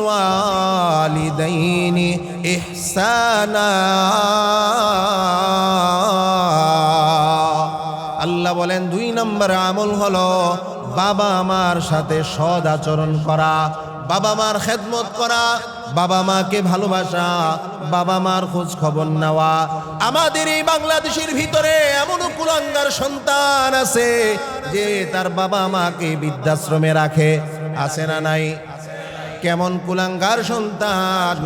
وبالوالدين إحسانا আল্লাহ বলেন দুই নম্বর আমল হলো বাবা মার সাথে সদ আচরণ করা বাবা মার খেদমত করা বাবা মাকে ভালোবাসা বাবা মার খোঁজ খবর নেওয়া আমাদের এই বাংলাদেশের ভিতরে এমন কুলাঙ্গার সন্তান আছে যে তার বাবা মাকে বৃদ্ধাশ্রমে রাখে আছে না নাই কেমন কুলাঙ্গার সন্তান?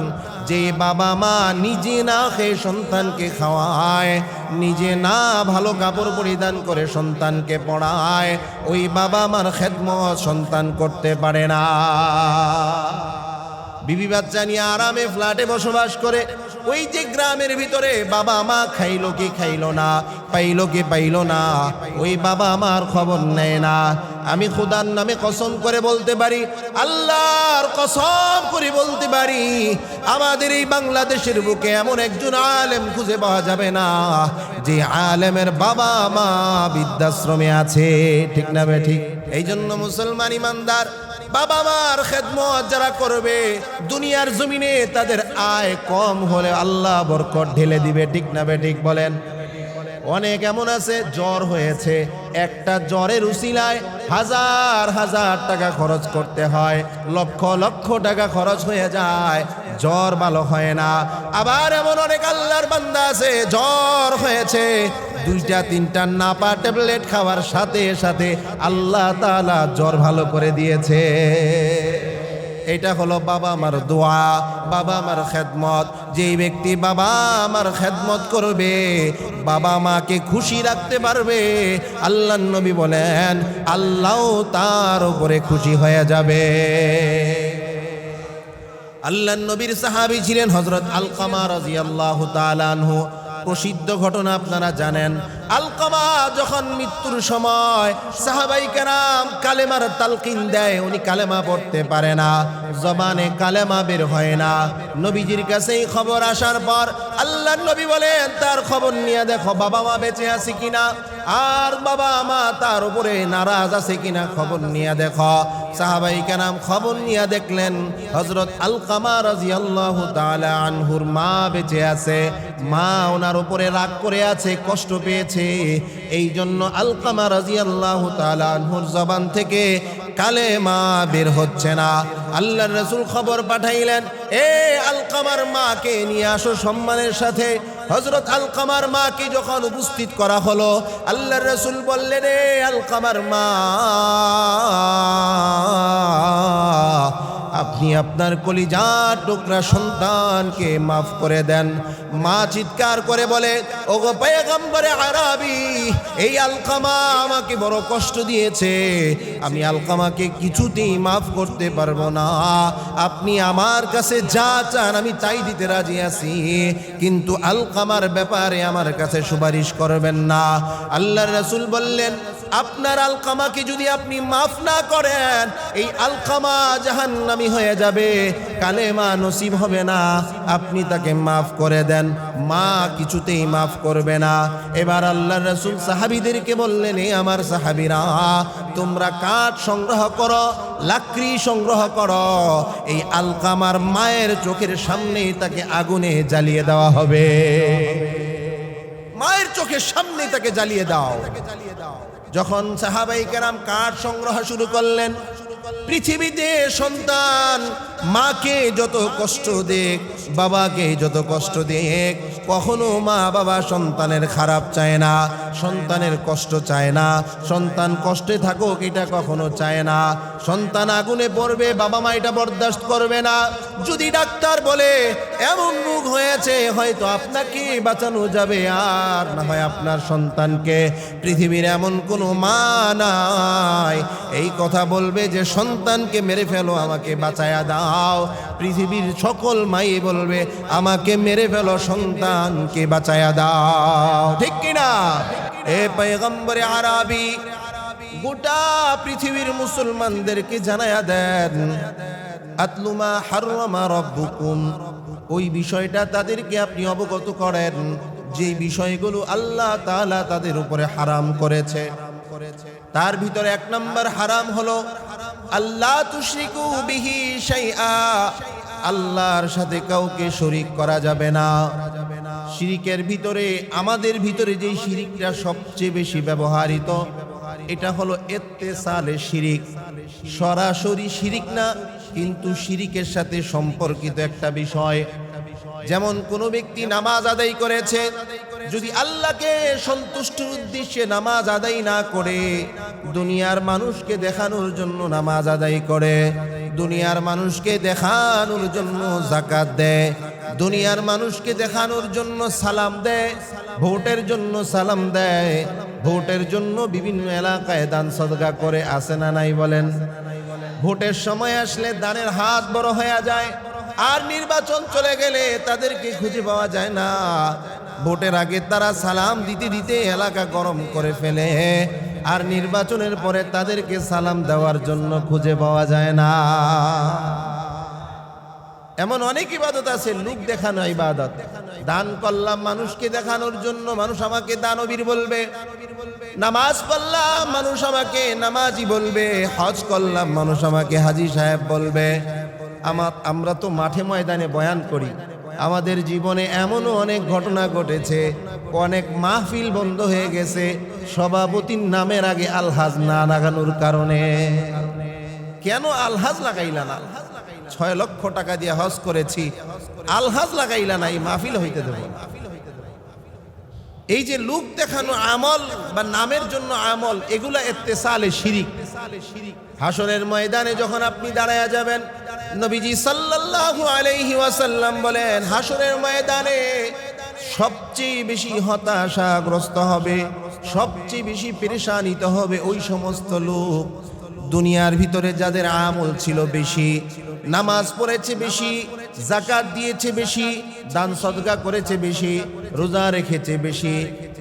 যে বাবা মা নিজে না খেয়ে সন্তানকে খাওয়ায়, নিজে না ভালো কাপড় পরিধান করে সন্তানকে পড়ায়, ওই বাবা মার খেদমত সন্তান করতে পারে না। বিবি বাচ্চা নিয়ে আরামে ফ্ল্যাটে বসবাস করে ওই যে গ্রামের ভিতরে বাবা মা খাইলো কি খাইলো না, পাইলো কি পাইলো না, ওই বাবা আমার খবর নেয় না। আমি খুদার নামে কসম করে বলতে পারি, আল্লাহর কসম করে বলতে পারি, আমাদের এই বাংলাদেশের বুকে এমন একজন আলেম খুঁজে পাওয়া যাবে না, যে আলেমের বাবা মা বৃদ্ধাশ্রমে আছে। ঠিক না বে ঠিক? এই জন্য মুসলমান ইমানদার বাবা মার খেদমত যারা করবে, দুনিয়ার জমিনে তাদের আয় কম হলে আল্লাহ বরকত ঢেলে দিবে, ঠিক না বে ঠিক বলেন? অনেক এমন আছে, জ্বর হয়েছে, একটা জ্বরের উসিলায় হাজার হাজার টাকা খরচ করতে হয়, লক্ষ লক্ষ টাকা খরচ হয়ে যায় জ্বর ভালো হয় না। আবার এমন অনেক আল্লাহর বান্দা আছে, জ্বর হয়েছে। দুইটা, তিনটা নাপা ট্যাবলেট খাওয়ার সাথে সাথে আল্লাহ তাআলা জ্বর ভালো করে দিয়েছে। এটা হলো বাবা আমার দোয়া, বাবা আমার খেদমত। যেই ব্যক্তি বাবা আমার খেদমত করবে, বাবা মাকে খুশি রাখতে পারবে। আল্লাহ নবী বলেন, আল্লাহ তার উপরে খুশি হয়ে যাবে। আল্লাহ নবীর সাহাবী ছিলেন হজরত আলকামা রাজিয়াল্লাহু তাআলা আনহু। প্রসিদ্ধ ঘটনা আপনারা জানেন। আলকামা যখন মৃত্যুর সময় সাহাবাই কেরাম কালেমার তালকিন দেয়, উনি কালেমা পড়তে পারে না। জবানে কালেমা বের হয় না। নবীজির কাছেই খবর আসার পর আল্লাহ নবী বলেন, তার খবর নিয়ে দেখো, বাবা মা বেঁচে আছে কিনা? আর বাবা মা তার উপরে নারাজ আছে কিনা খবর নিয়ে দেখো। সাহাবাই কেরাম খবর নিয়ে দেখলেন হজরত আলকামা রাজিয়াল্লাহু তাআলা আনহুর মা বেঁচে আছে। মা ওনার উপরে রাগ করে আছে, কষ্ট পেয়েছে। এই জন্য আলকামা রাজিয়াল্লাহু তাআলা আনহুর জবান থেকে কালে মা বের হচ্ছে না। আল্লাহ রসুল খবর পাঠাইলেন, এ আলকামার মাকে নিয়ে আসো সম্মানের সাথে। হজরত আলকামার মাকে যখন উপস্থিত করা হলো আল্লাহ রসুল বললেন আল আলকামার মা আপনি আপনার কলিজার টুকরা সন্তানকে মাফ করে দেন। মা চিৎকার করে বলে, ওগো পেগম্বরে আরাবি, এই আলকামা আমাকে বড় কষ্ট দিয়েছে। আমি আলকামাকে কিছুতেই মাফ করতে পারব না। আপনি আমার কাছে যা চান আমি তাই দিতে রাজি আছি। কিন্তু আলকামার ব্যাপারে আমার কাছে সুপারিশ করবেন না। আল্লাহ রসুল বললেন আপনার আলকামাকে যদি আপনি মাফ না করেন, এই আলকামা জাহান্নামি হয়ে যাবে। কালেমা নসিব হবে না। আপনি তাকে মাফ করে দেন। মা কিছুতেই মাফ করবে না। এবার আল্লাহ রসুল সাহাবিদেরকে বললেন এই আমার সাহাবিরা, তোমরা কাঠ সংগ্রহ করো, লাকড়ি সংগ্রহ করো। এই আলকামার মায়ের চোখের সামনেই তাকে আগুনে জ্বালিয়ে দেওয়া হবে। মায়ের চোখের সামনে তাকে জ্বালিয়ে দাও। যখন সাহাবাই কেরাম কাঠ সংগ্রহ শুরু করলেন? পৃথিবীতে সন্তান, মাকে যত কষ্ট দেখ বাবাকে যত কষ্ট দেখ কখনো মা বাবা সন্তানের খারাপ চায় না, সন্তানের কষ্ট চায় না, সন্তান কষ্টে থাকুক এটা কখনো চায় না। সন্তান আগুনে পড়বে, বাবা মা এটা বরদাস্ত করবে না। যদি ডাক্তার বলে, এমন মুখ হয়েছে, হয়তো আপনাকে বাঁচানো যাবে, আর না হয় আপনার সন্তানকে। পৃথিবীর এমন কোনো মা নাই। এই কথা বলবে যে, সন্তানকে মেরে ফেলো, আমাকে বাঁচায়া দাও। পৃথিবীর সকল মাই বলবে, আমাকে মেরে ফেলো সন্তানকে বাঁচায়া দাও। ঠিক কিনা এ পয়গম্বরে আরাবি, গোটা পৃথিবীর মুসলমানদেরকে জানায়া দেন আতলুমা হাররামা রব্বুকুম। ওই বিষয়টা তাদেরকে আপনি অবগত করেন, যে বিষয়গুলো আল্লাহ তাআলা তাদের উপরে হারাম করেছে। তার ভিতরে এক নম্বর হারাম হলো আল্লাহ তুশরিকু বিহি শাইআ। আল্লাহর সাথে কাউকে শরিক করা যাবে না। শিরিকের ভিতরে, আমাদের ভিতরে যেই শিরিকটা সবচেয়ে বেশি ব্যবহৃত, এটা হলো এত্তেসালে শিরিক। সরাসরি শিরিক না, কিন্তু শিরিকের সাথে সম্পর্কিত একটা বিষয়। যেমন কোনো ব্যক্তি নামাজ আদায় করেছে যদি আল্লাহকে সন্তুষ্টির উদ্দেশ্যে নামাজ আদায় না করে, দুনিয়ার মানুষকে দেখানোর জন্য নামাজ আদায় করে, দুনিয়ার মানুষকে দেখানোর জন্য জাকাত দেয়, দুনিয়ার মানুষকে দেখানোর জন্য সালাম দেয়, ভোটের জন্য সালাম দেয়, ভোটের জন্য বিভিন্ন এলাকায় দান সদগা করে আসে না নাই বলেন? ভোটের সময় আসলে দানের হাত বড় হয়ে যায়, আর নির্বাচন চলে গেলে তাদেরকে খুঁজে পাওয়া যায় না। ভোটের আগে তারা সালাম দিতে দিতে এলাকা গরম করে ফেলে। আর নির্বাচনের পরে তাদেরকে সালাম দেওয়ার জন্য খুঁজে পাওয়া যায় না। এমন অনেক ইবাদত আছে, লোক দেখানো ইবাদত। দান করলাম মানুষকে দেখানোর জন্য, মানুষ আমাকে দানবীর বলবে। নামাজ পড়লাম, মানুষ আমাকে নামাজি বলবে। হজ করলাম, মানুষ আমাকে হাজি সাহেব বলবে। আমার আমরা তো মাঠে ময়দানে বয়ান করি। আমাদের জীবনে এমনও অনেক ঘটনা ঘটেছে। অনেক মাহফিল বন্ধ হয়ে গেছে। সভাপতির নামের আগে আলহাজ না লাগানোর কারণে। কেন আলহাজ লাগাইলা না? ছয় লক্ষ টাকা দিয়ে হজ করেছি। আলহাজ লাগাইলা না, এই মাহফিল হইতে দেব। এই যে লুক দেখানো আমল বা নামের জন্য আমল, এগুলা এত্তেসালে শিরিক। হাসনের ময়দানে যখন আপনি দাঁড়ায়া যাবেন, নবীজি সাল্লাল্লাহু আলাইহি ওয়াসাল্লাম বলেন হাসনের ময়দানে সবচেয়ে বেশি হতাশাগ্রস্ত হবে, সবচেয়ে বেশি পেরেশানিত হবে ওই সমস্ত লোক। দুনিয়ার ভিতরে যাদের আমল ছিল বেশি, নামাজ পড়েছে বেশি জাকাত দিয়েছে বেশি, দান সদকা করেছে বেশি, রোজা রেখেছে বেশি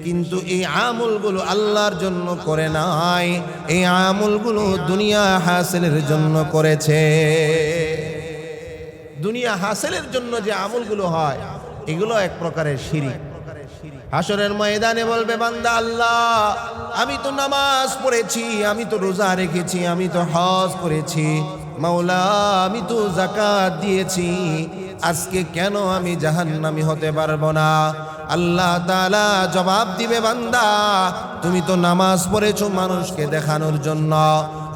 কিন্তু এই আমলগুলো আল্লাহর জন্য করে নাই। এই আমলগুলো দুনিয়া হাসিলের জন্য করেছে। দুনিয়া হাসিলের জন্য যে আমলগুলো হয়, এগুলো এক প্রকারের শিরিক। হাসরের ময়দানে বলবে, বান্দা আল্লাহ, আমি তো নামাজ পড়েছি, আমি তো রোজা রেখেছি, আমি তো হজ করেছি। মাওলা, আমি তো জাকাত দিয়েছি। আজকে কেন আমি জাহান্নামি হতে পারব না? আল্লাহ তালা জবাব দিবে, বান্দা, তুমি তো নামাজ পড়েছো মানুষকে দেখানোর জন্য,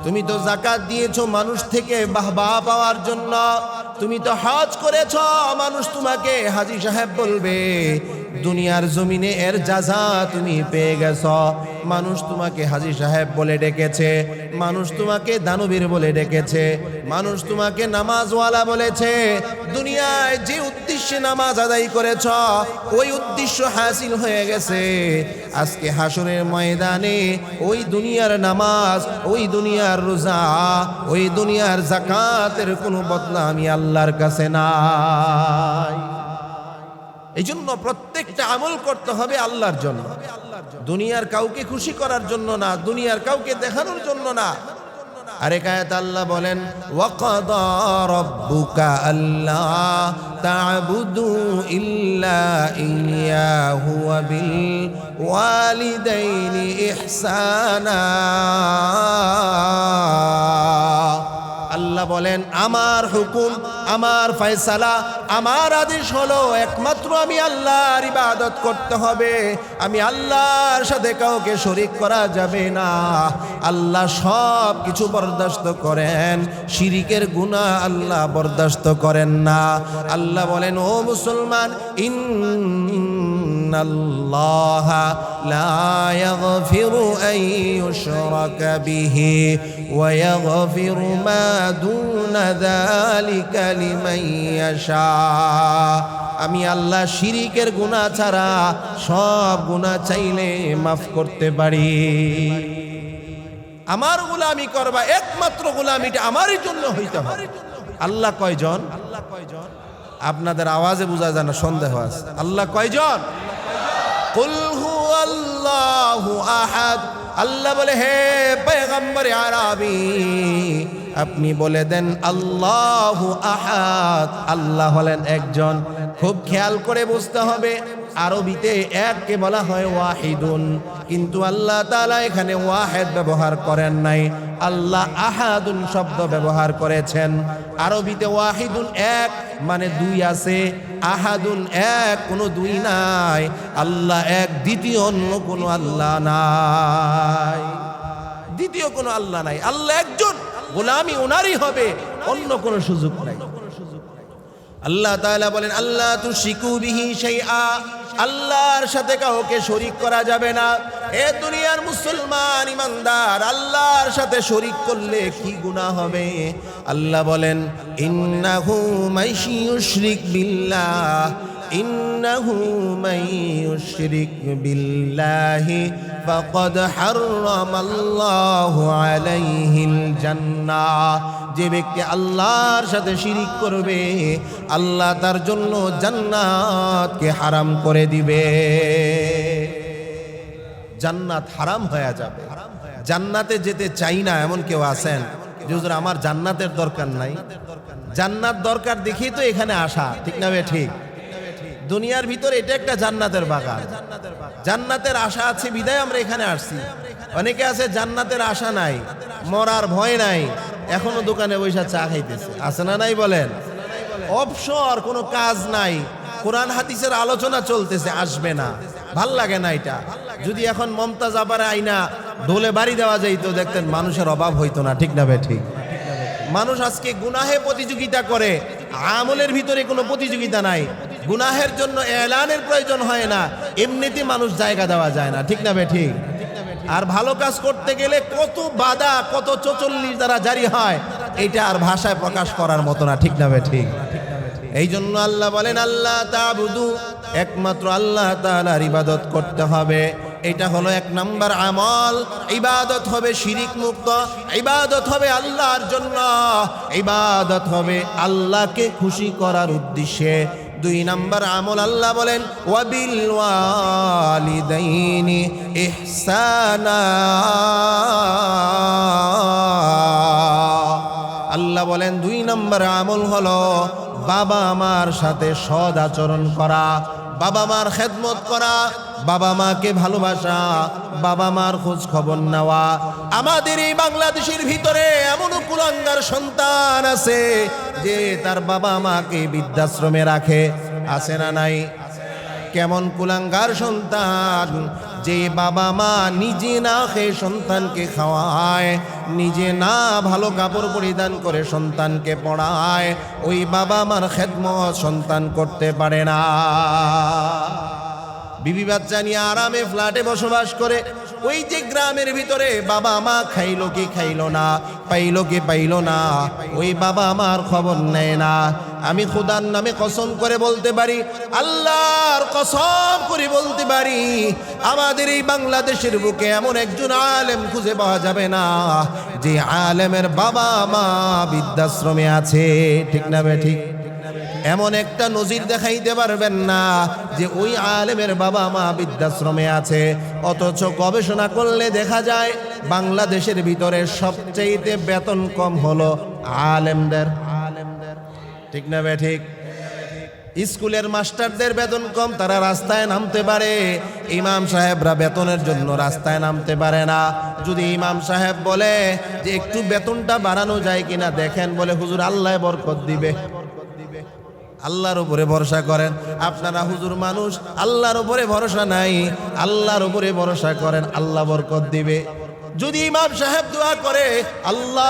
তুমি তো জাকাত দিয়েছ মানুষ থেকে বাহবা পাওয়ার জন্য। তুমি তো হজ করেছ, মানুষ তোমাকে হাজি সাহেব বলবে, দুনিয়ার জমিনে এর যাজা তুমি পেয়ে গেছ। মানুষ তোমাকে হাজি সাহেব বলে ডেকেছে, মানুষ তোমাকে দানবীর বলে ডেকেছে, মানুষ তোমাকে নামাজওয়ালা বলেছে, দুনিয়ায় যে উদ্দেশ্যে নামাজ আদায় করেছ, ওই উদ্দেশ্য হাসিল হয়ে গেছে। আজকে হাসরের ময়দানে ওই দুনিয়ার নামাজ, ওই দুনিয়ার রোজা, ওই দুনিয়ার জাকাতের কোনো বদলা আমি আল্লাহর কাছে নাই। এই জন্য প্রত্যেকটা আমল করতে হবে আল্লাহর জন্য। দুনিয়ার কাউকে খুশি করার জন্য না, দুনিয়ার কাউকে দেখানোর জন্য না। আরে আয়াত আল্লাহ বলেন, ওয়াকাদা রাব্বুকা আল্লা তা'বুদু ইল্লা ইয়াহু ওয়া বিল ওয়ালিদাইনি ইহসানা। আল্লাহ বলেন, আমার হুকুম আমার ফয়সালা, আমার আদেশ হলো একমাত্র আমি আল্লাহর ইবাদত করতে হবে। আমি আল্লাহর সাথে কাউকে শরিক করা যাবে না। আল্লাহ সব কিছু বরদাস্ত করেন। শিরিকের গুণা আল্লাহ বরদাস্ত করেন না। আল্লাহ বলেন, ও মুসলমান, ইন إن الله لا يغفر أن يشرك به ويغفر ما دون ذلك لمن يشاء আমি আল্লাহ শিরিকের গুনাহ ছাড়া সব গুনাহ চাইলে মাফ করতে পারি আমার গোলামি করবা একমাত্র গোলামিটা আমারই জন্য হইতে হবে আল্লাহ কয়জন আল্লাহ কয়জন আপনাদের আওয়াজে বোঝা যায় না সন্দেহ আছে আল্লাহ কয়জন কুল হুয়াল্লাহু আহাদ। আল্লাহ বলে, হে পয়গম্বর আরবি, আপনি বলে দেন আল্লাহু আহাদ। আল্লাহ হলেন একজন। খুব খেয়াল করে বুঝতে হবে আরবিতে এককে বলা হয় ওয়াহিদুন। কিন্তু আল্লাহ তাআলা এখানে ওয়াহেদ ব্যবহার করেন নাই। আল্লাহ আহাদুন শব্দ ব্যবহার করেছেন। আরবিতে ওয়াহিদুন এক মানে দুই আছে। আহাদুন এক কোনো দুই নাই। আল্লাহ এক, দ্বিতীয় অন্য কোনো আল্লাহ নাই। দ্বিতীয় কোনো আল্লাহ নাই। আল্লাহ একজন। গোলামি ওনারই হবে। অন্য কোনো সুযোগ নাই। আল্লাহ তাআলা বলেন আল্লাহ তু শিকু বিহি শাইআ। আল্লাহর সাথে কাউকে শরিক করা যাবে না। এ দুনিয়ার মুসলমান ইমানদার, আল্লাহর সাথে শরিক করলে কি গুণা হবে? আল্লাহ বলেন ইন্না ইন্নাহু মাইশি ইউশরিক বিল্লাহ। ইন্নাহু মান ইউশরিক বিল্লাহি ফাকাদ হারামাল্লাহু আলাইহিল জান্নাহ। যে ব্যক্তি আল্লাহর সাথে শিরিক করবে, আল্লাহ তার জন্য জান্নাতকে হারাম করে দিবে। জান্নাত হারাম হয়ে যাবে। জান্নাতে যেতে চাই না এমন কেউ আছেন? যে আমার জান্নাতের দরকার নাই। জান্নাত দরকার দেখেই তো এখানে আসা, ঠিক না ঠিক? দুনিয়ার ভিতরে এটা একটা জান্নাতের বাগান। জান্নাতের আশা আছে, বিদায় আমরা এখানে আসছি। অনেকে আছে, জান্নাতের আশা নাই, মরার ভয় নাই, এখনও দোকানে বৈশা চা খাইতেছে। আছে না নাই বলেন? অবসর, কোনো কাজ নাই, কোরআন হাদিসের আলোচনা চলতেছে, আসবে না। ভালো লাগে না এটা। যদি এখন মমতাজ আবার আইনা, ঢোলে বাড়ি দেওয়া যাইতো, দেখতেন মানুষের অভাব হইতো না, ঠিক না ঠিক? মানুষ আজকে গুনাহে প্রতিযোগিতা করে, আমলের ভিতরে কোনো প্রতিযোগিতা নাই গুনাহের জন্য এলানের প্রয়োজন হয় না। এমনিতে মানুষ জায়গা দেওয়া যায় না। ঠিক না বে ঠিক? আর ভালো কাজ করতে গেলে কত বাধা, কত চচল্লিশ দ্বারা জারি হয়, এটা আর ভাষায় প্রকাশ করার মতো না। ঠিক না বে ঠিক? এই জন্য আল্লাহ বলেন, আল্লাহ তাবুদু একমাত্র আল্লাহ তাআলার ইবাদত করতে হবে। এটা হলো এক নাম্বার আমল। ইবাদত হবে শিরিক মুক্ত। ইবাদত হবে আল্লাহর জন্য। ইবাদত হবে আল্লাহকে খুশি করার উদ্দেশ্যে। দুই নাম্বার আমল আল্লাহ বলেন, ওয়াবিল ইহসানা। আল্লাহ বলেন, দুই নম্বর আমল হলো বাবা মার সাথে সদ আচরণ করা, বাবা মার খেদমত করা, বাবা মাকে ভালোবাসা, বাবা মার খোঁজ খবর নেওয়া। আমাদের এই বাংলাদেশের ভিতরে এমন কুলাঙ্গার সন্তান আছে যে তার বাবা মাকে বৃদ্ধাশ্রমে রাখে, আছে না নাই? কেমন কুলাঙ্গার সন্তান, যে বাবা মা নিজে না খেয়ে সন্তানকে খাওয়ায়, নিজে না ভালো কাপড় পরিধান করে সন্তানকে পড়ায়, ওই বাবা মার খেদমত সন্তান করতে পারে না। বিবি বাচ্চা নিয়ে আরামে ফ্ল্যাটে বসবাস করে ওই যে গ্রামের ভিতরে বাবা মা খাইলো কি খাইলো না, পাইলো কি পাইলো না, ওই বাবা আমার খবর নেয় না। আমি খুদার নামে কসম করে বলতে পারি, আল্লাহর কসম করে বলতে পারি, আমাদের এই বাংলাদেশের বুকে এমন একজন আলেম খুঁজে পাওয়া যাবে না, যে আলেমের বাবা মা বৃদ্ধাশ্রমে আছে। ঠিক না বে ঠিক? এমন একটা নজির দেখাইতে পারবেন না যে ওই আলেমের বাবা মা বৃদ্ধাশ্রমে আছে। অথচ গবেষণা করলে দেখা যায় বাংলাদেশের ভিতরে সবচেয়েতে বেতন কম হলো আলেমদের আলেমদের। ঠিক না বে ঠিক? স্কুলের মাস্টারদের বেতন কম, তারা রাস্তায় নামতে পারে। ইমাম সাহেবরা বেতনের জন্য রাস্তায় নামতে পারে না। যদি ইমাম সাহেব বলে যে একটু বেতনটা বাড়ানো যায় কিনা, দেখেন বলে হুজুর আল্লাহ বরকত দিবে। আল্লাহর উপরে ভরসা করেন। আপনারা হুজুর মানুষ, আল্লাহর উপরে ভরসা নাই। আল্লাহর উপরে ভরসা করেন, আল্লাহ বরকত দিবে। যদি ইমাম সাহেব দোয়া করে, আল্লাহ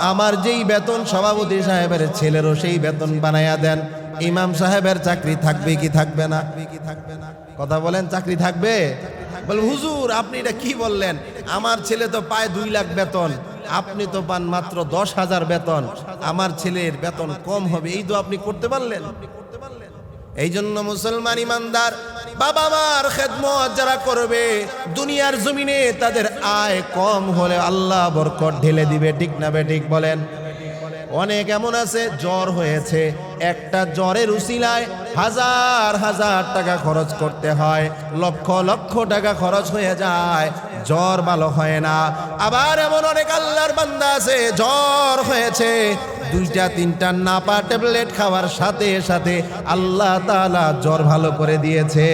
আমার যেই বেতন সভাপতি সাহেবের ছেলেরও সেই বেতন বানাইয়া দেন। ইমাম সাহেবের চাকরি থাকবে কি থাকবে না? কি থাকবে না কথা বলেন, চাকরি থাকবে? বল হুজুর, আপনি এটা কি বললেন? আমার ছেলে তো পায় দুই লাখ বেতন। আপনি তো পান মাত্র দশ হাজার বেতন, আমার ছেলের বেতন কম হবে, এই তো আপনি করতে পারলেন? এই জন্য মুসলমান ইমানদার, বাবা মার খেদমত যারা করবে, দুনিয়ার জমিনে তাদের আয় কম হলে আল্লাহ বরকত ঢেলে দিবে, ঠিক না ঠিক বলেন? অনেক এমন আছে, জ্বর হয়েছে, একটা জ্বরের উসিলায় হাজার হাজার টাকা খরচ করতে হয়, লক্ষ লক্ষ টাকা খরচ হয়ে যায় জ্বর ভালো হয় না। আবার এমন অনেক আল্লাহর বান্দা আছে, জ্বর হয়েছে। দুইটা, তিনটা নাপা ট্যাবলেট খাওয়ার সাথে সাথে আল্লাহ তাআলা জ্বর ভালো করে দিয়েছে।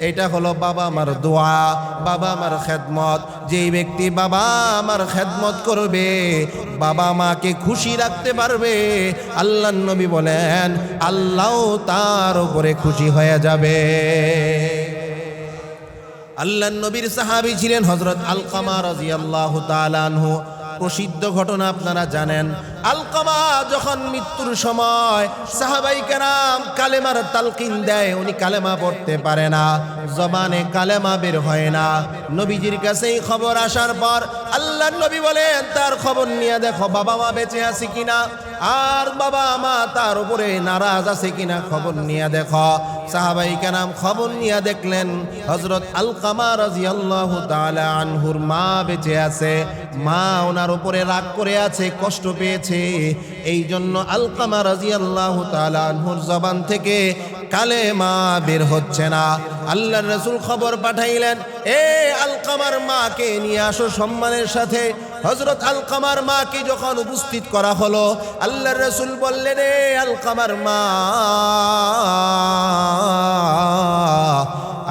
এটা হলো বাবা আমার দোয়া, বাবা আমার খেদমত। যেই ব্যক্তি বাবা আমার খেদমত করবে, বাবা মাকে খুশি রাখতে পারবে। আল্লাহ নবী বলেন, আল্লাহ তার উপরে খুশি হয়ে যাবে। আল্লাহ নবীর সাহাবী ছিলেন হজরত আলকামা রাজিয়াল্লাহু তাআলা আনহু। প্রসিদ্ধ ঘটনা আপনারা জানেন। আলকামা যখন মৃত্যুর সময় সাহাবাই কেরাম কালেমার তালকিন দেয়, উনি কালেমা পড়তে পারে না। জবানে কালেমা বের হয় না। নবীজির কাছে এই খবর আসার পর আল্লাহ নবী বলেন, তার খবর নিয়ে দেখো বাবা মা বেঁচে আছে কিনা? আর বাবা মা তার উপরে নারাজ আছে কিনা খবর নিয়ে দেখো। সাহাবাই কেরাম খবর নিয়ে দেখলেন হজরত আলকামা রাজিয়াল্লাহু তাআলা আনহুর মা বেঁচে আছে। মা ওনার উপরে রাগ করে আছে, কষ্ট পেয়েছে। এই জন্য আলকামা রাজিয়াল্লাহু তাআলা আনহুর জবান থেকে কালে মা বের হচ্ছে না। আল্লাহ রসুল খবর পাঠাইলেন, এ আলকামার মাকে নিয়ে আসো সম্মানের সাথে। হজরত আলকামার মাকে যখন উপস্থিত করা হলো আল্লাহ রসুল বললেন আলকামার মা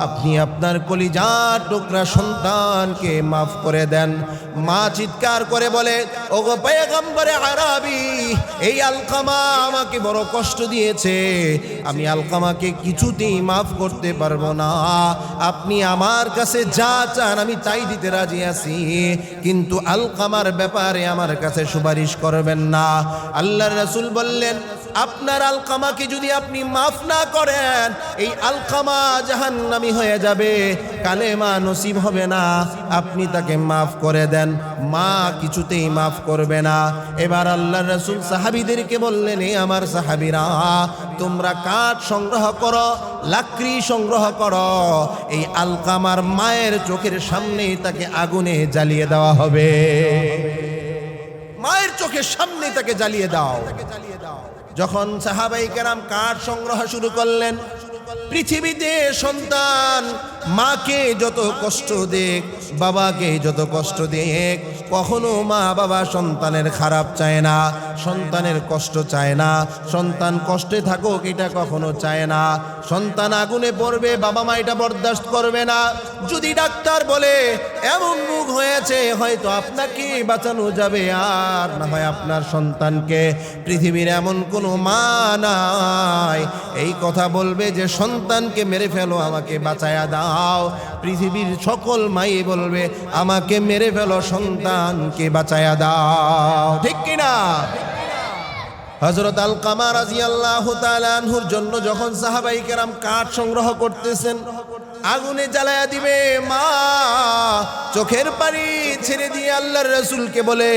আপনি আপনার কলিজার টুকরা সন্তানকে মাফ করে দেন। মা চিৎকার করে বলে ও গো পেগম্বরে আরাবি, এই আলকামা আমাকে বড় কষ্ট দিয়েছে। আমি আলকামাকে কিছুতেই মাফ করতে পারব না। আপনি আমার কাছে যা চান আমি তাই দিতে রাজি আছি। কিন্তু আলকামার ব্যাপারে আমার কাছে সুপারিশ করবেন না। আল্লাহ রসুল বললেন আপনার আলকামাকে যদি আপনি মাফ না করেন, এই আলকামা জাহান্নামি হয়ে যাবে। কালেমা নসিব হবে না। আপনি তাকে মাফ করে দেন। মা কিছুতেই মাফ করবে না। এবার আল্লাহ রসুল সাহাবিদেরকে বললেন এই আমার সাহাবিরা, তোমরা কাঠ সংগ্রহ করো, লাকড়ি সংগ্রহ করো। এই আলকামার মায়ের চোখের সামনেই তাকে আগুনে জ্বালিয়ে দেওয়া হবে। মায়ের চোখের সামনে তাকে জ্বালিয়ে দাও। যখন সাহাবাই কেরাম কাঠ সংগ্রহ শুরু করলেন? পৃথিবীতে সন্তান মাকে যত কষ্ট দেখ বাবাকে যত কষ্ট দেখ কখনো মা বাবা সন্তানের খারাপ চায় না, সন্তানের কষ্ট চায় না, সন্তান কষ্টে থাকুক এটা কখনো চায় না, সন্তান আগুনে পড়বে, বাবা মা এটা বরদাস্ত করবে না। যদি ডাক্তার বলে, এমন মুখ হয়েছে, হয়তো আপনাকে বাঁচানো যাবে, আর না হয় আপনার সন্তানকে। পৃথিবীর এমন কোনো মা নাই। এই কথা বলবে যে, সন্তানকে মেরে ফেলো, আমাকে বাঁচায়া দাও। পৃথিবীর সকল মাই বলবে, আমাকে মেরে ফেলো সন্তানকে বাঁচায়া দাও। ঠিক কিনা? হজরত আল কামার রাজি আল্লাহ আনহুর জন্য যখন সাহাবাই কেরাম কাঠ সংগ্রহ করতেছেন, আগুনে জ্বালায়া দিবে, মা, চোখের পানি ছেড়ে দিয়ে আল্লাহর রসুলকে বলে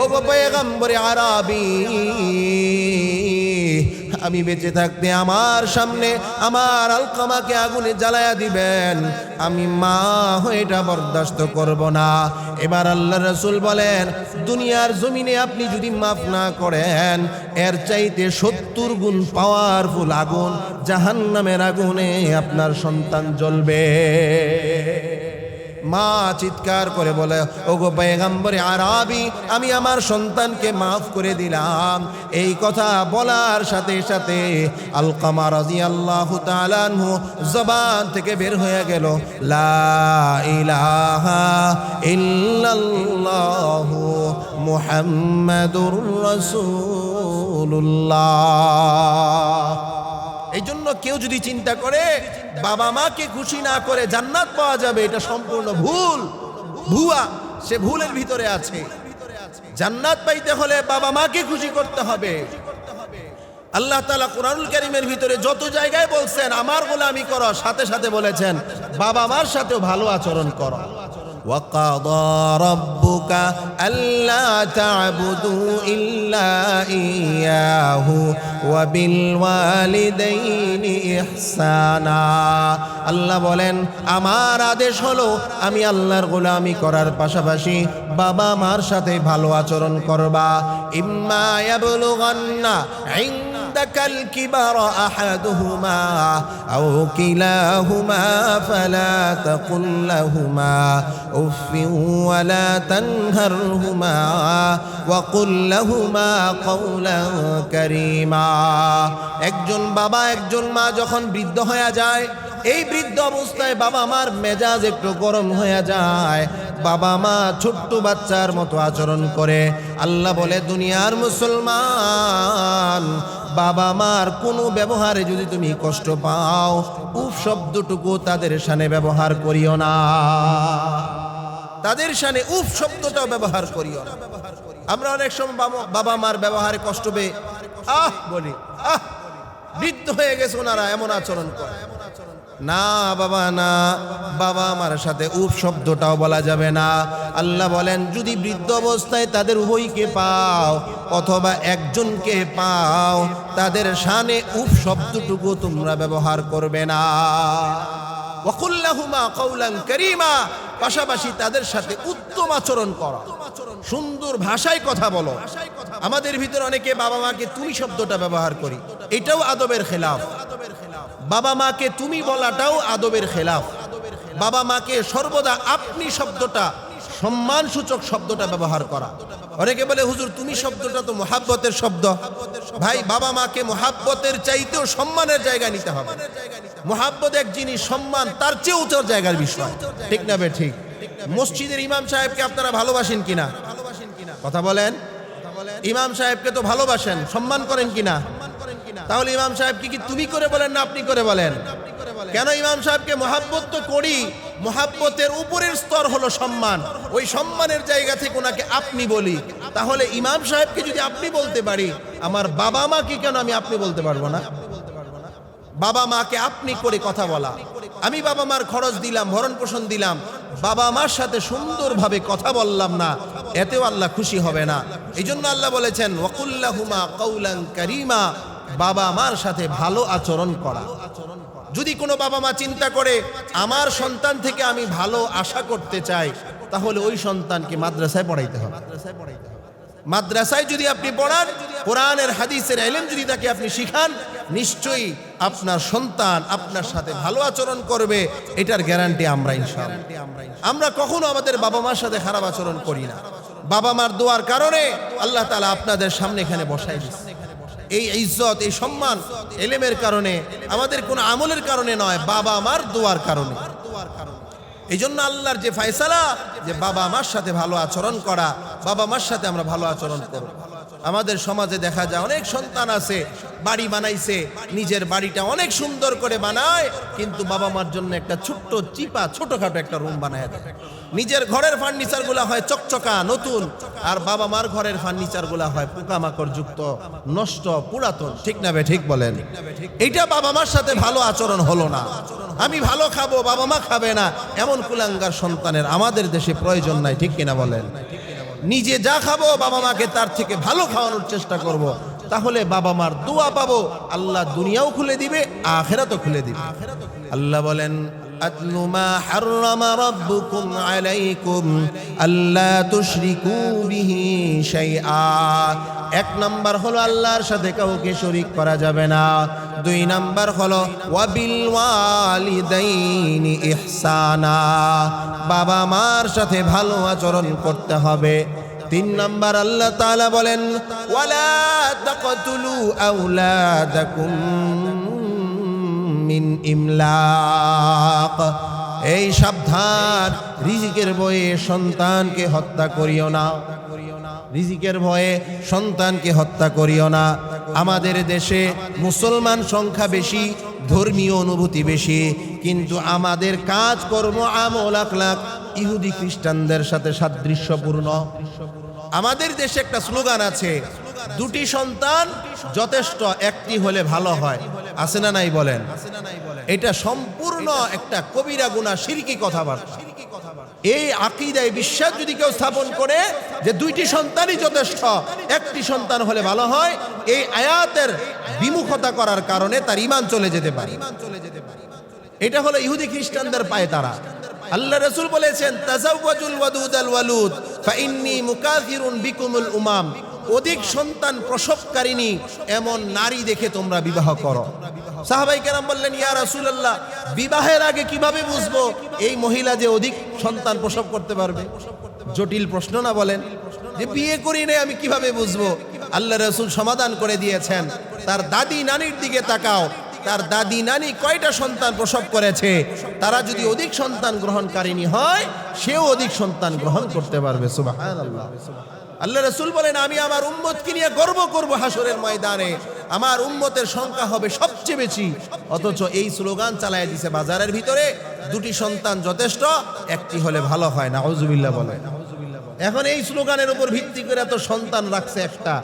ও গো পয়গম্বরে আরাবি আমি বেঁচে থাকতে আমার সামনে আমার আলকামাকে আগুনে জ্বালায়া দিবেন। আমি মা হয়ে এটা বরদাস্ত করব না। এবার আল্লাহ রসুল বলেন, দুনিয়ার জমিনে আপনি যদি মাফ না করেন, এর চাইতে সত্তর গুণ পাওয়ারফুল আগুন জাহান্নামের আগুনে আপনার সন্তান জ্বলবে। মা চিৎকার করে বলে, ওগো পেগম্বরে আরাবি, আমি আমার সন্তানকে মাফ করে দিলাম। এই কথা বলার সাথে সাথে আলকামা রাজি আল্লাহ তালানহু জবান থেকে বের হয়ে গেল। ইল্লাল্লাহু মুহাম্মাদুর রাসূলুল্লাহ। এই জন্য কেউ যদি চিন্তা করে, বাবা মাকে খুশি না করে জান্নাত পাওয়া যাবে, এটা সম্পূর্ণ ভুল। ভুয়া, সে ভুলের ভিতরে আছে। জান্নাত পাইতে হলে বাবা মাকে খুশি করতে হবে। আল্লাহ তালা কোরআনুল করিমের ভিতরে যত জায়গায় বলছেন, আমার গোলামি করো। সাথে সাথে বলেছেন, বাবা মার সাথেও ভালো আচরণ করো। وقضى ربك ألا تعبدوا إلا إياه وبالوالدين إحسانا আল্লাহ বলেন আমার আদেশ হলো আমি আল্লাহর গোলামি করার পাশাপাশি বাবা মার সাথে ভালো আচরণ করবা ইম্মা ইয়াবলুগান্না عندك الكبر أحدهما أو كلاهما فلا تقل لهما أف ولا تنهرهما وقل لهما قولا كريما একজন বাবা একজন মা যখন বৃদ্ধ হয়ে যায় এই বৃদ্ধ অবস্থায় বাবা মার মেজাজ একটু গরম হয়ে যায় বাবা মা ছোট্ট বাচ্চার মতো আচরণ করে আল্লাহ বলে দুনিয়ার মুসলমান বাবা মার কোনো ব্যবহারে যদি তুমি কষ্ট পাও, উফ শব্দটুকু তাদের সানে ব্যবহার করিও না। তাদের সানে উফ শব্দটাও ব্যবহার করিও না। আমরা অনেক সময় বাবা- বাবা মার ব্যবহারে কষ্ট পেয়ে, আহ বলি, আহ বৃদ্ধ হয়ে গেছে ওনারা, এমন আচরণ করে। না, বাবা না। বাবা, আমার সাথে উফ শব্দটাও বলা যাবে না। আল্লাহ বলেন, যদি বৃদ্ধ অবস্থায় তাদের উভয়কে পাও, অথবা একজনকে পাও, তাদের শানে উফ শব্দটুকু তোমরা ব্যবহার করবে না। করিমা, পাশাপাশি তাদের সাথে উত্তম আচরণ করো। সুন্দর ভাষায় কথা বলো। আমাদের ভিতরে অনেকে বাবা মাকে তুমি শব্দটা ব্যবহার করি। এটাও আদবের খেলাফ। বাবা মাকে তুমি বলাটাও আদবের খেলাফ। বাবা মাকে সর্বদা আপনি শব্দটা, সম্মানসূচক শব্দটা ব্যবহার করা। অনেকে বলে, হুজুর, তুমি শব্দটা তো মোহাব্বতের শব্দ। ভাই, বাবা মাকে মোহাব্বতের চাইতেও সম্মানের জায়গা নিতে হবে। মোহাব্বত এক জিনিস, সম্মান তার চেয়ে উঁচুর জায়গার বিষয়। ঠিক না বে, ঠিক? মসজিদের ইমাম সাহেবকে আপনারা ভালোবাসেন কিনা? কথা বলেন? ইমাম সাহেবকে তো ভালোবাসেন, সম্মান করেন কিনা? তাহলে ইমাম সাহেবকে কি তুমি করে বলেন না আপনি করে বলেন? কেন ইমাম সাহেবকে মহাব্বত তো করি মহাব্বতের উপরের স্তর হলো সম্মান। ওই সম্মানের জায়গা থেকে ওনাকে আপনি বলি। তাহলে ইমাম সাহেবকে যদি আপনি বলতে পারি আমার বাবা মাকে কেন আমি আপনি বলতে পারব না? বাবা মাকে আপনি করে কথা বলা। আমি বাবা মার খরচ দিলাম ভরণ পোষণ দিলাম। বাবা মার সাথে সুন্দরভাবে কথা বললাম না। এতেও আল্লাহ খুশি হবে না। এই জন্য আল্লাহ বলেছেন ওয়াকুল্লাহুমা কৌলাং কারিমা। বাবা মার সাথে ভালো আচরণ করা। যদি কোনো বাবা মা চিন্তা করে, আমার সন্তান থেকে আমি ভালো আশা করতে চাই, তাহলে ওই সন্তানকে মাদ্রাসায় পড়াইতে হবে। মাদ্রাসায় যদি আপনি পড়ান, কোরআনের, হাদিসের এলেম যদি তাকে আপনি শিখান, নিশ্চয়ই আপনার সন্তান আপনার সাথে ভালো আচরণ করবে। এটার গ্যারান্টি আমরা, ইনশাআল্লাহ। আমরা কখনো আমাদের বাবা মার সাথে খারাপ আচরণ করি না। বাবা মার দোয়ার কারণে আল্লাহ তালা আপনাদের সামনে এখানে বসাই দিচ্ছে। এই ইজ্জত, এই সম্মান এলেমের কারণে, আমাদের কোনো আমলের কারণে নয়, বাবা মার দোয়ার কারণে। এই জন্য আল্লাহর যে ফায়সালা, যে বাবা মার সাথে ভালো আচরণ করা, বাবা মার সাথে আমরা ভালো আচরণ করব। আমাদের সমাজে দেখা যায় অনেক সন্তান আছে, বাড়ি বানাইছে, নিজের বাড়িটা অনেক সুন্দর করে বানায়, কিন্তু বাবা মার জন্য একটা ছোট্ট চিপা, ছোটখাটো একটা রুম বানায় দেয়। নিজের ঘরের ফার্নিচারগুলা হয় চকচকা, নতুন, আর বাবা মার ঘরের ফার্নিচারগুলা হয় পোকামাকড় যুক্ত, নষ্ট, পুরাতন। ঠিক না ঠিক বলেন? এইটা বাবা মার সাথে ভালো আচরণ হলো না। আমি ভালো খাব, বাবা মা খাবে না, এমন কুলাঙ্গার সন্তানের আমাদের দেশে প্রয়োজন নাই, ঠিক কিনা বলেন? নিজে যা খাব, বাবা মাকে তার থেকে ভালো খাওয়ানোর চেষ্টা করব। তাহলে বাবা মার দোয়া পাবো আল্লাহ দুনিয়াও খুলে দিবে, আখেরাতও খুলে দিবে আল্লাহ বলেন أتل ما حرم ربكم عليكم ألا تشركوا به شيئا এক নাম্বার হলো আল্লাহর সাথে কাউকে শরিক করা যাবে না দুই নাম্বার হলো ওয়াবিল ওয়ালিদাইনি ইহসানা বাবা মার সাথে ভালো আচরণ করতে হবে তিন নাম্বার আল্লাহ তাআলা বলেন ওয়ালা তাকতুলু আওলাদাকুম মিন ইমলাক। এই সাবধান, রিজিকের বয়ে সন্তানকে হত্যা করিও না। রিজিকের ভয়ে সন্তানকে হত্যা করিও না। আমাদের দেশে মুসলমান সংখ্যা বেশি, ধর্মীয় অনুভূতি বেশি, কিন্তু আমাদের কাজকর্ম আমল আখলাক ইহুদি খ্রিস্টানদের সাথে সাদৃশ্যপূর্ণ। আমাদের দেশে একটা স্লোগান আছে দুটি সন্তান যথেষ্ট একটি হলে ভালো হয়। আছে না নাই বলেন? এটা সম্পূর্ণ একটা কবিরা গুণা সিরকি কথাবার্তা। এই আকিদায় বিশ্বাস যদি কেউ স্থাপন করে যে দুইটি সন্তানই যথেষ্ট একটি সন্তান হলে ভালো হয় এই আয়াতের বিমুখতা করার কারণে তার ইমান চলে যেতে পারে। এটা হলো ইহুদি খ্রিস্টানদের পায়ে তারা। আল্লাহ রসুল বলেছেন তাজাওয়াজুল ওয়াদুদ আল ওয়ালুদ ফাইন্নি মুকাথিরুন বিকুমুল উমাম। অধিক সন্তান প্রসবকারিনী এমন নারী দেখে তোমরা বিবাহ করো। সাহাবাই কেরাম বললেন, ইয়া রাসূলুল্লাহ, বিবাহের আগে কীভাবে বুঝব এই মহিলা যে অধিক সন্তান প্রসব করতে পারবে? জটিল প্রশ্ন না বলেন, যে বিয়ে করি নাই আমি কীভাবে বুঝব? আল্লাহ রসুল সমাধান করে দিয়েছেন, তার দাদি নানির দিকে তাকাও, তার দাদি নানি কয়টা সন্তান প্রসব করেছে? তারা যদি অধিক সন্তান গ্রহণকারিনী হয়, সেও অধিক সন্তান গ্রহণ করতে পারবে। সুবহানাল্লাহ। আল্লাহ রসুল বলেন, আমি আমার উম্মতকে নিয়ে গর্ব করব হাসরের ময়দানে। আমার উম্মতের সংখ্যা হবে সবচেয়ে বেশি। অথচ এই স্লোগান চালায় দিছে বাজারের ভিতরে। দুটি সন্তান যথেষ্ট, একটি হলে ভালো হয় না। হজুবিল্লা বলে এখন এই স্লোগানের উপর ভিত্তি করে এত সন্তান রাখছে একটা।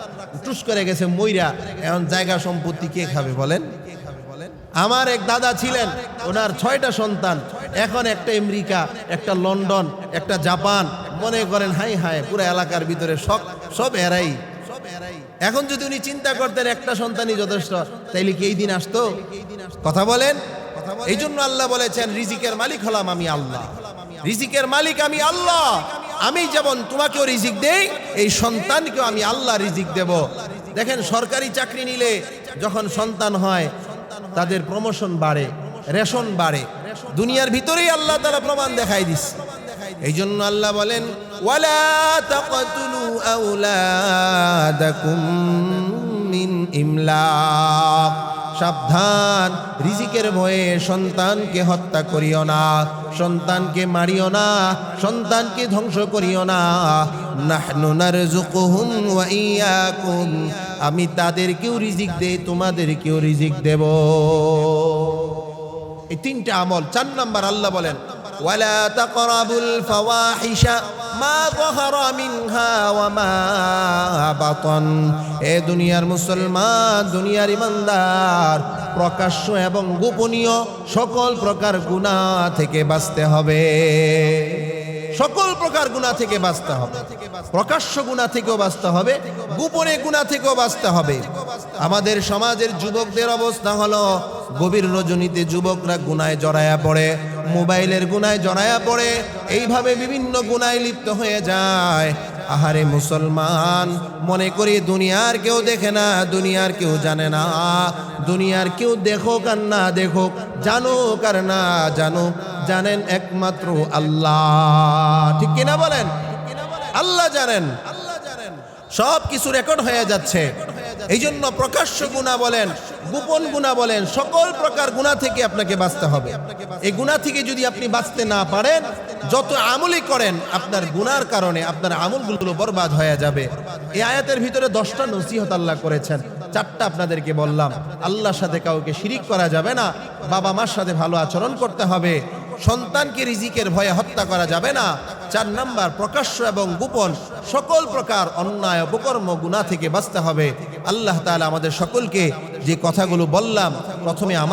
টুস করে গেছে, মইরা। এখন জায়গা সম্পত্তি কে খাবে বলেন? আমার এক দাদা ছিলেন, ওনার ছয়টা সন্তান। এখন একটা আমেরিকা, একটা লন্ডন, একটা জাপান মনে করেন হাই হাই পুরো এলাকার ভিতরে সব সব এরাই। এখন যদি উনি চিন্তা করতেন, একটা সন্তানই যথেষ্ট, তাইলে কি এই দিন আসতো? কথা বলেন? এই জন্য আল্লাহ বলেছেন, রিজিকের মালিক হলাম আমি আল্লাহ। রিজিকের মালিক আমি আল্লাহ। আমি যেমন তোমাকেও রিজিক দেই, এই সন্তানকেও আমি আল্লাহ রিজিক দেব। দেখেন, সরকারি চাকরি নিলে যখন সন্তান হয়, তাদের প্রমোশন বাড়ে, রেশন বাড়ে। দুনিয়ার ভিতরেই আল্লাহ তারা প্রমাণ দেখাই দিস এই জন্য আল্লাহ বলেন, ওয়ালা সাবধান, রিজিকের ভয়ে সন্তানকে হত্যা করিও না, সন্তানকে মারিও না, সন্তানকে ধ্বংস করিও না। আমি তাদেরকেও রিজিক দেই, তোমাদেরকেও রিজিক দেব। এই তিনটা আমল, চার নাম্বার আল্লাহ বলেন ওয়ালা تقربوا الفواحش ما ظهر منها وما بطن। এ দুনিয়ার মুসলমান, দুনিয়ার ইমানদার, প্রকাশ্য এবং গোপনীয় সকল প্রকার গুণা থেকে বাঁচতে হবে। সকল প্রকার গুণা থেকে বাঁচতে হবে। প্রকাশ্য গুণা থেকেও বাঁচতে হবে, গোপনে গুণা থেকেও বাঁচতে হবে। আমাদের সমাজের যুবকদের অবস্থা হলো, গভীর রজনীতে যুবকরা গুনায় জড়ায়া পড়ে, মোবাইলের গুনায় জড়ায়া পড়ে, এইভাবে বিভিন্ন গুনায় লিপ্ত হয়ে যায়। আহারে মুসলমান, মনে করি দুনিয়ার কেউ দেখে না, দুনিয়ার কেউ জানে না। দুনিয়ার কেউ দেখুক আর না দেখুক, জানুক আর না জানুক। জানেন একমাত্র আল্লাহ। ঠিক কিনা বলেন? আল্লাহ জানেন। সব কিছু রেকর্ড হয়ে যাচ্ছে। এই জন্য প্রকাশ্য গুণা বলেন, গোপন গুণা বলেন, সকল প্রকার গুণা থেকে আপনাকে বাঁচতে হবে। এই গুণা থেকে যদি আপনি বাঁচতে না পারেন, যত আমলই করেন, আপনার গুনার কারণে আপনার আমলগুলো বরবাদ হয়ে যাবে। এই আয়াতের ভিতরে দশটা নসিহত আল্লাহ করেছেন। চারটা আপনাদেরকে বললাম। আল্লাহর সাথে কাউকে শিরিক করা যাবে না। বাবা মার সাথে ভালো আচরণ করতে হবে। সন্তানকে রিজিকের ভয়ে হত্যা করা যাবে না। চার নাম্বার, প্রকাশ্য এবং গোপন সকল প্রকার অন্যায় অপকর্ম গুণা থেকে বাঁচতে হবে। আল্লাহ তালা আমাদের সকলকে যে কথাগুলো বললাম, প্রথমে আমাকে